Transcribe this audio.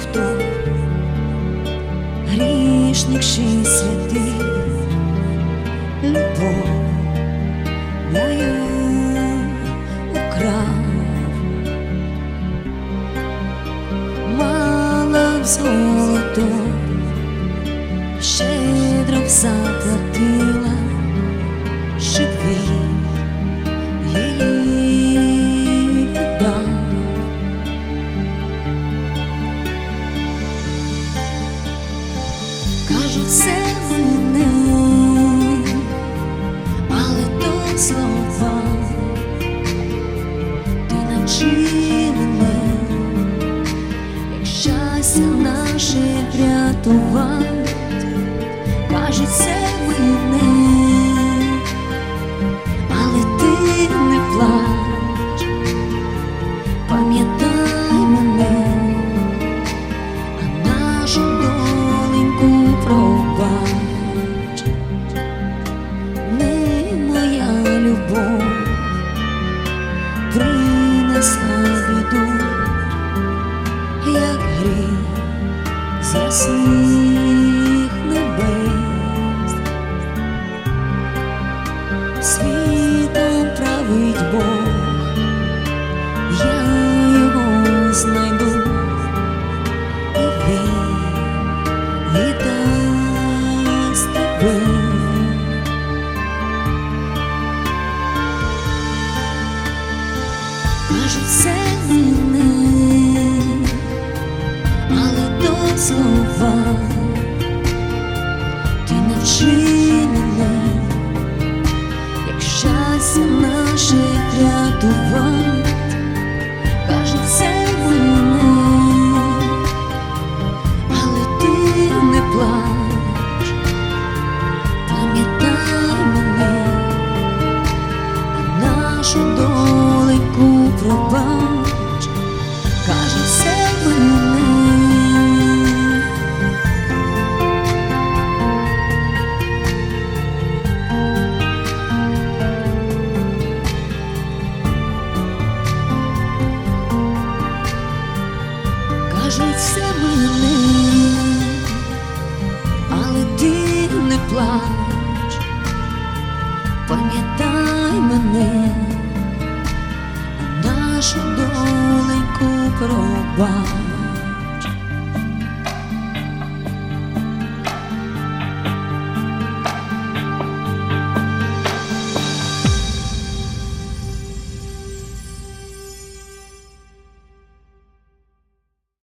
хто грішник чи святий, любов мою украв, мала в золото, щедро заплатив. Кажуть, це мене, але то слова, ти навчи мене, як щастя наше врятувати, кажуть, це мене, але ти не плач, принесла біду, як гріх з ясних небес, світом править Бог, я його знайду. І він віддасть тебе. Кажуть, це але то слова, ти навчи як щастя наше рятувати, кажуть, це мене але ти не плач, пам'ятай мене, нашу доленьку пробач, каже все мене. Кажуть, все мене, але ти не плач, пам'ятай мене, нашу доленьку пробач.